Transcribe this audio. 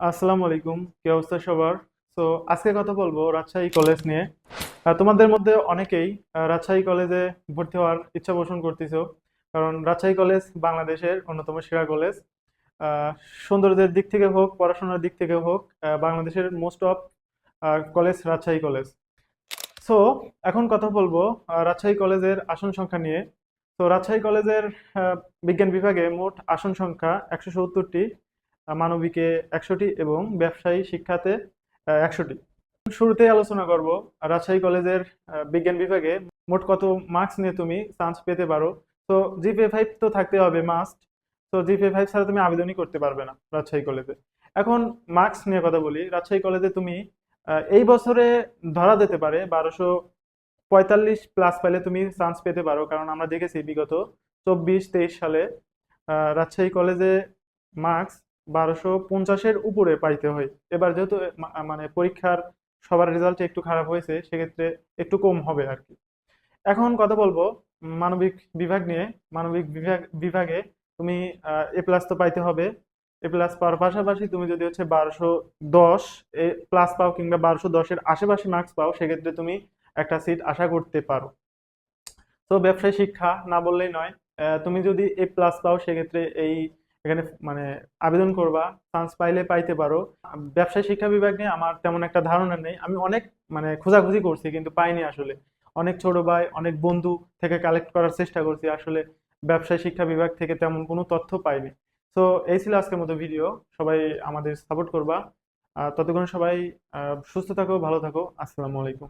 আসসালামু আলাইকুম, কি অবস্থা সবার? তো আজকে কথা বলব রাজশাহী কলেজ নিয়ে। তোমাদের মধ্যে অনেকেই রাজশাহী কলেজে ভর্তি হওয়ার ইচ্ছা পোষণ করতেছো, কারণ রাজশাহী কলেজ বাংলাদেশের অন্যতম সেরা কলেজ। সৌন্দর্যের দিক থেকে হোক, পড়াশোনার দিক থেকে হোক বাংলাদেশের most of college Rajshahi college. So এখন কথা বলব রাজশাহী কলেজের আসন সংখ্যা নিয়ে। তো রাজশাহী কলেজের বিজ্ঞান বিভাগে মোট আসন সংখ্যা একশো সত্তরটি। মানবিকে একশোটি এবং ব্যবসায়ী শিক্ষাতে একশোটি। শুরুতেই আলোচনা করব, রাজশাহী কলেজের বিজ্ঞান বিভাগে মোট কত মার্কস নিয়ে তুমি চান্স পেতে পারো। তো জিপিএ ফাইভ তো থাকতে হবে মাস্ট তো জিপিএ ফাইভ ছাড়া তুমি আবেদনই করতে পারবে না রাজশাহী কলেজে। এখন মার্কস নিয়ে কথা বলি, রাজশাহী কলেজে তুমি এই বছরে ধরা যেতে পারে বারোশো পঁয়তাল্লিশ প্লাস পেলে তুমি চান্স পেতে পারো, কারণ আমরা দেখেছি বিগত চব্বিশ, তেইশ সালে রাজশাহী কলেজে মার্কস বারোশো পঞ্চাশের উপরে পাইতে হয়। এবার যেহেতু মানে পরীক্ষার সবার রেজাল্ট একটু খারাপ হয়েছে, সেক্ষেত্রে একটু কম হবে আর কি এখন কথা বলব, মানবিক বিভাগ নিয়ে। মানবিক বিভাগ, বিভাগে তুমি এ প্লাস তো পাইতে হবে। এ প্লাস পাওয়ার পাশাপাশি তুমি যদি হচ্ছে বারোশো দশ এ প্লাস পাও কিংবা বারোশো দশের আশেপাশে মার্কস পাও, সেক্ষেত্রে তুমি একটা সিট আশা করতে পারো। তো ব্যবসায় শিক্ষা না বললেই নয় তুমি যদি এ প্লাস পাও, সেক্ষেত্রে এই এখানে মানে আবেদন করবা চান্স পাইলে পাইতে পারো। ব্যবসায় শিক্ষা বিভাগ নিয়ে আমার তেমন একটা ধারণা নেই। আমি অনেক মানে খোঁজাখুঁজি করছি কিন্তু পাইনি আসলে। অনেক ছোট ভাই, অনেক বন্ধু থেকে কালেক্ট করার চেষ্টা করছি। আসলে ব্যবসায় শিক্ষা বিভাগ থেকে তেমন কোনো তথ্য পাইনি। তো এই ছিল আজকের মতো ভিডিও সবাই আমাদের সাপোর্ট করবা। ততক্ষণ সবাই সুস্থ থাকো, ভালো থাকো। আসসালামু আলাইকুম।